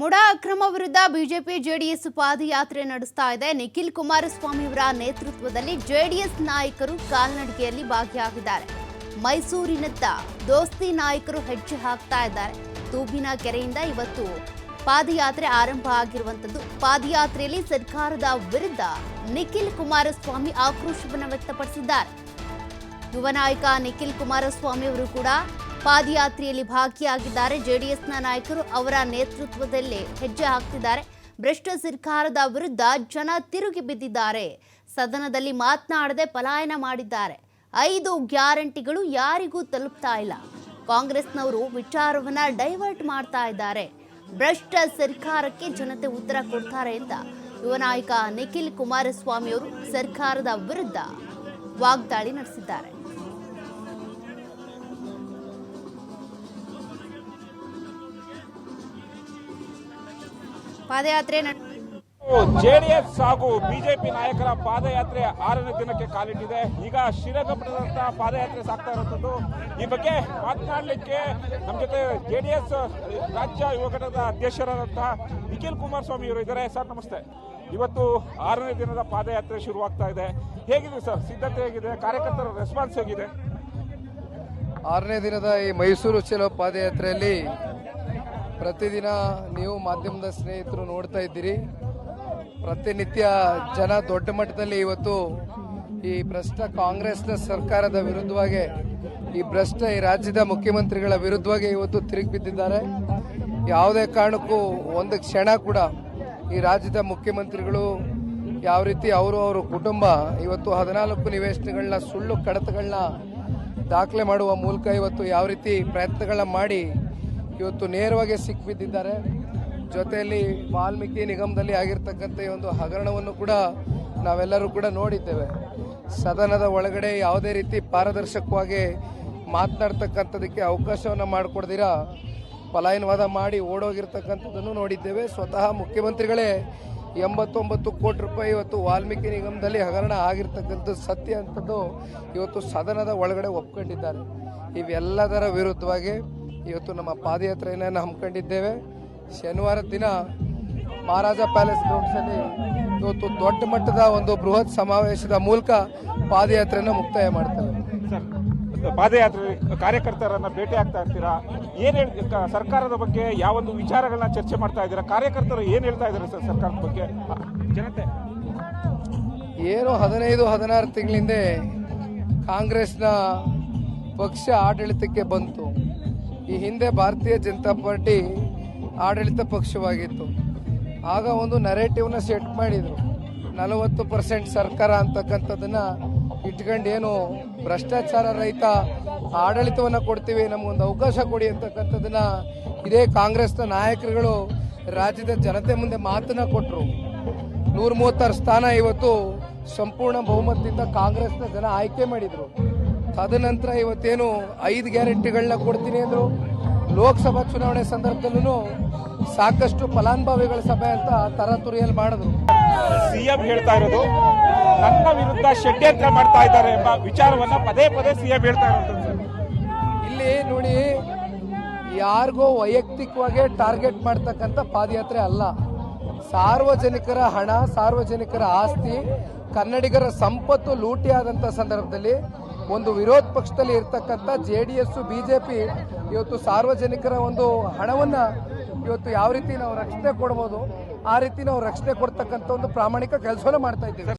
ಮುಡಾ ಅಕ್ರಮ ವಿರುದ್ಧ BJP JDS ಪಾದಯಾತ್ರೆ ನಡೆಸ್ತಾ ಇದೆ. ನಿಖಿಲ್ ಕುಮಾರಸ್ವಾಮಿ ಅವರ ನೇತೃತ್ವದಲ್ಲಿ ಜೆಡಿಎಸ್ ನಾಯಕರು ಕಾಲ್ನಡಿಗೆಯಲ್ಲಿ ಭಾಗಿಯಾಗಿದ್ದಾರೆ. ಮೈಸೂರಿನತ್ತ ದೋಸ್ತಿ ನಾಯಕರು ಹೆಜ್ಜೆ ಹಾಕ್ತಾ ಇದ್ದಾರೆ. ತೂಬಿನ ಕೆರೆಯಿಂದ ಇವತ್ತು ಪಾದಯಾತ್ರೆ ಆರಂಭ ಆಗಿರುವಂತದ್ದು ಪಾದಯಾತ್ರೆಯಲ್ಲಿ ಸರ್ಕಾರದ ವಿರುದ್ಧ ನಿಖಿಲ್ ಕುಮಾರಸ್ವಾಮಿ ಆಕ್ರೋಶವನ್ನು ವ್ಯಕ್ತಪಡಿಸಿದ್ದಾರೆ. ಯುವ ನಾಯಕ ನಿಖಿಲ್ ಕುಮಾರಸ್ವಾಮಿ ಅವರು ಕೂಡ ಪಾದಯಾತ್ರೆಯಲ್ಲಿ ಭಾಗಿಯಾಗಿದ್ದಾರೆ. ಜೆಡಿಎಸ್ನ ನಾಯಕರು ಅವರ ನೇತೃತ್ವದಲ್ಲೇ ಹೆಜ್ಜೆ ಹಾಕ್ತಿದ್ದಾರೆ. ಭ್ರಷ್ಟ ಸರ್ಕಾರದ ವಿರುದ್ಧ ಜನ ತಿರುಗಿ ಬಿದ್ದಿದ್ದಾರೆ. ಸದನದಲ್ಲಿ ಮಾತನಾಡದೆ ಪಲಾಯನ ಮಾಡಿದ್ದಾರೆ. ಐದು ಗ್ಯಾರಂಟಿಗಳು ಯಾರಿಗೂ ತಲುಪ್ತಾ ಇಲ್ಲ. ಕಾಂಗ್ರೆಸ್ನವರು ವಿಚಾರವನ್ನ ಡೈವರ್ಟ್ ಮಾಡ್ತಾ ಇದ್ದಾರೆ. ಭ್ರಷ್ಟ ಸರ್ಕಾರಕ್ಕೆ ಜನತೆ ಉತ್ತರ ಕೊಡ್ತಾರೆ ಅಂತ ಯುವ ನಾಯಕ ನಿಖಿಲ್ ಕುಮಾರಸ್ವಾಮಿ ಅವರು ಸರ್ಕಾರದ ವಿರುದ್ಧ ವಾಗ್ದಾಳಿ ನಡೆಸಿದ್ದಾರೆ. ಪಾದಯಾತ್ರೆ ಡಿ ಜೆಡಿಎಸ್ ಹಾಗೂ ಬಿಜೆಪಿ ನಾಯಕರ ಪಾದಯಾತ್ರೆ ಆರನೇ ದಿನಕ್ಕೆ ಕಾಲಿಟ್ಟಿದೆ. ಈಗ ಶ್ರೀರಂಗಪಟ್ಟಣದಂತ ಪಾದಯಾತ್ರೆ ಸಾಗ್ತಾ ಇರುವಂತದ್ದು. ಈ ಬಗ್ಗೆ ಮಾತನಾಡಲಿಕ್ಕೆ ನಮ್ಮ ಜೊತೆ ಜೆಡಿಎಸ್ ರಾಜ್ಯ ಯುವ ಘಟಕದ ಅಧ್ಯಕ್ಷರಾದಂತಹ ನಿಖಿಲ್ ಕುಮಾರಸ್ವಾಮಿ ಅವರು ಇದ್ದಾರೆ. ಸರ್ ನಮಸ್ತೆ. ಇವತ್ತು ಆರನೇ ದಿನದ ಪಾದಯಾತ್ರೆ ಶುರುವಾಗ್ತಾ ಇದೆ. ಹೇಗಿದೆ ಸರ್? ಸಿದ್ಧತೆ ಹೇಗಿದೆ? ಕಾರ್ಯಕರ್ತರ ರೆಸ್ಪಾನ್ಸ್ ಹೇಗಿದೆ? ಆರನೇ ದಿನದ ಈ ಮೈಸೂರು ಚಲೋ ಪಾದಯಾತ್ರೆಯಲ್ಲಿ ಪ್ರತಿದಿನ ನೀವು ಮಾಧ್ಯಮದ ಸ್ನೇಹಿತರು ನೋಡ್ತಾ ಇದ್ದೀರಿ. ಪ್ರತಿನಿತ್ಯ ಜನ ದೊಡ್ಡ ಮಟ್ಟದಲ್ಲಿ ಇವತ್ತು ಈ ಭ್ರಷ್ಟ ಕಾಂಗ್ರೆಸ್ನ ಸರ್ಕಾರದ ವಿರುದ್ಧವಾಗಿ, ಈ ಭ್ರಷ್ಟ ಈ ರಾಜ್ಯದ ಮುಖ್ಯಮಂತ್ರಿಗಳ ವಿರುದ್ಧವಾಗಿ ಇವತ್ತು ತಿರುಗಿ ಬಿದ್ದಿದ್ದಾರೆ. ಯಾವುದೇ ಕಾರಣಕ್ಕೂ ಒಂದು ಕ್ಷಣ ಕೂಡ ಈ ರಾಜ್ಯದ ಮುಖ್ಯಮಂತ್ರಿಗಳು ಯಾವ ರೀತಿ ಅವರು ಅವರ ಕುಟುಂಬ, ಇವತ್ತು ಹದಿನಾಲ್ಕು ನಿವೇಶನಗಳನ್ನ, ಸುಳ್ಳು ಕಡತಗಳನ್ನ ದಾಖಲೆ ಮಾಡುವ ಮೂಲಕ ಇವತ್ತು ಯಾವ ರೀತಿ ಪ್ರಯತ್ನಗಳನ್ನ ಮಾಡಿ ಇವತ್ತು ನೇರವಾಗಿ ಸಿಕ್ಬಿದ್ದಿದ್ದಾರೆ. ಜೊತೆಯಲ್ಲಿ ವಾಲ್ಮೀಕಿ ನಿಗಮದಲ್ಲಿ ಆಗಿರ್ತಕ್ಕಂಥ ಈ ಒಂದು ಹಗರಣವನ್ನು ಕೂಡ ನಾವೆಲ್ಲರೂ ಕೂಡ ನೋಡಿದ್ದೇವೆ. ಸದನದ ಒಳಗಡೆ ಯಾವುದೇ ರೀತಿ ಪಾರದರ್ಶಕವಾಗಿ ಮಾತನಾಡ್ತಕ್ಕಂಥದಕ್ಕೆ ಅವಕಾಶವನ್ನು ಮಾಡಿಕೊಡ್ದಿರಾ, ಪಲಾಯನವಾದ ಮಾಡಿ ಓಡೋಗಿರ್ತಕ್ಕಂಥದ್ದನ್ನು ನೋಡಿದ್ದೇವೆ. ಸ್ವತಃ ಮುಖ್ಯಮಂತ್ರಿಗಳೇ ಎಂಬತ್ತೊಂಬತ್ತು ಕೋಟಿ ರೂಪಾಯಿ ಇವತ್ತು ವಾಲ್ಮೀಕಿ ನಿಗಮದಲ್ಲಿ ಹಗರಣ ಆಗಿರ್ತಕ್ಕಂಥದ್ದು ಸತ್ಯ ಅಂಥದ್ದು ಇವತ್ತು ಸದನದ ಒಳಗಡೆ ಒಪ್ಕೊಂಡಿದ್ದಾರೆ. ಇವೆಲ್ಲದರ ವಿರುದ್ಧವಾಗಿ ಇವತ್ತು ನಮ್ಮ ಪಾದಯಾತ್ರೆಯನ್ನು ಹಮ್ಮಿಕೊಂಡಿದ್ದೇವೆ. ಶನಿವಾರ ದಿನ ಮಹಾರಾಜ ಪ್ಯಾಲೇಸ್ ಗ್ರೌಂಡ್ಸಲ್ಲಿ ಇವತ್ತು ದೊಡ್ಡ ಮಟ್ಟದ ಒಂದು ಬೃಹತ್ ಸಮಾವೇಶದ ಮೂಲಕ ಪಾದಯಾತ್ರೆಯನ್ನು ಮುಕ್ತಾಯ ಮಾಡ್ತೇವೆ. ಸರ್ ಪಾದಯಾತ್ರೆ ಕಾರ್ಯಕರ್ತರನ್ನ ಭೇಟಿ ಆಗ್ತಾ ಇರ್ತೀರಾ? ಏನ್ ಸರ್ಕಾರದ ಬಗ್ಗೆ ಯಾವೊಂದು ವಿಚಾರಗಳನ್ನ ಚರ್ಚೆ ಮಾಡ್ತಾ ಇದ್ದೀರಾ? ಕಾರ್ಯಕರ್ತರು ಏನ್ ಹೇಳ್ತಾ ಇದ್ದಾರೆ ಸರ್ ಸರ್ಕಾರದ ಬಗ್ಗೆ? ಜನತೆ. ಏನು ಹದಿನೈದು ಹದಿನಾರು ತಿಂಗಳಿಂದ ಕಾಂಗ್ರೆಸ್ನ ಪಕ್ಷ ಆಡಳಿತಕ್ಕೆ ಬಂತು. ಈ ಹಿಂದೆ ಭಾರತೀಯ ಜನತಾ ಪಾರ್ಟಿ ಆಡಳಿತ ಪಕ್ಷವಾಗಿತ್ತು. ಆಗ ಒಂದು ನರೇಟಿವ್ನ ಸೆಟ್ ಮಾಡಿದರು. ನಲವತ್ತು ಪರ್ಸೆಂಟ್ ಸರ್ಕಾರ ಅಂತಕ್ಕಂಥದ್ದನ್ನ ಇಟ್ಕೊಂಡು ಏನು ಭ್ರಷ್ಟಾಚಾರ ರಹಿತ ಆಡಳಿತವನ್ನು ಕೊಡ್ತೀವಿ ನಮಗೊಂದು ಅವಕಾಶ ಕೊಡಿ ಅಂತಕ್ಕಂಥದ್ದನ್ನ ಇದೇ ಕಾಂಗ್ರೆಸ್ನ ನಾಯಕರುಗಳು ರಾಜ್ಯದ ಜನತೆ ಮುಂದೆ ಮಾತನ್ನು ಕೊಟ್ಟರು ನೂರ ಮೂವತ್ತಾರು ಸ್ಥಾನ ಇವತ್ತು ಸಂಪೂರ್ಣ ಬಹುಮತದಿಂದ ಕಾಂಗ್ರೆಸ್ನ ಜನ ಆಯ್ಕೆ ಮಾಡಿದ್ರು. ತದನಂತರ ಇವತ್ತೇನು ಐದು ಗ್ಯಾರಂಟಿಗಳನ್ನ ಕೊಡ್ತೀನಿ ಅಂದರು. ಲೋಕಸಭಾ ಚುನಾವಣೆ ಸಂದರ್ಭದಲ್ಲೂ ಸಾಕಷ್ಟು ಫಲಾನುಭವಿಗಳ ಸಭೆ ಅಂತ ತರಾತುರಿಯಲ್ಲಿ ಮಾಡಿದ್ರು. ಸಿಎಂ ಹೇಳ್ತಾ ಇರೋದು ನನ್ನ ವಿರುದ್ಧ ಷಡ್ಯಂತ್ರ ಮಾಡ್ತಾ ಇದ್ದಾರೆ ಎಂಬ ವಿಚಾರವನ್ನ ಪದೇ ಪದೇ ಸಿಎಂ ಹೇಳ್ತಾ ಇರೋದು ಇಲ್ಲಿ ನೋಡಿ ಯಾರಿಗೋ ವೈಯಕ್ತಿಕವಾಗಿ ಟಾರ್ಗೆಟ್ ಮಾಡ್ತಕ್ಕಂಥ ಪಾದಯಾತ್ರೆ ಅಲ್ಲ. ಸಾರ್ವಜನಿಕರ ಹಣ ಸಾರ್ವಜನಿಕರ ಆಸ್ತಿ ಕನ್ನಡಿಗರ ಸಂಪತ್ತು ಲೂಟಿ ಆದಂತ ಸಂದರ್ಭದಲ್ಲಿ ಒಂದು ವಿರೋಧ ಪಕ್ಷದಲ್ಲಿ ಇರ್ತಕ್ಕಂಥ ಜೆ ಡಿ ಎಸ್ ಬಿಜೆಪಿ ಇವತ್ತು ಸಾರ್ವಜನಿಕರ ಒಂದು ಹಣವನ್ನು ಇವತ್ತು ಯಾವ ರೀತಿ ನಾವು ರಕ್ಷಣೆ ಕೊಡ್ಬೋದು, ಆ ರೀತಿ ನಾವು ರಕ್ಷಣೆ ಕೊಡ್ತಕ್ಕಂಥ ಒಂದು ಪ್ರಾಮಾಣಿಕ ಕೆಲಸವನ್ನು ಮಾಡ್ತಾ ಇದ್ದೀವಿ.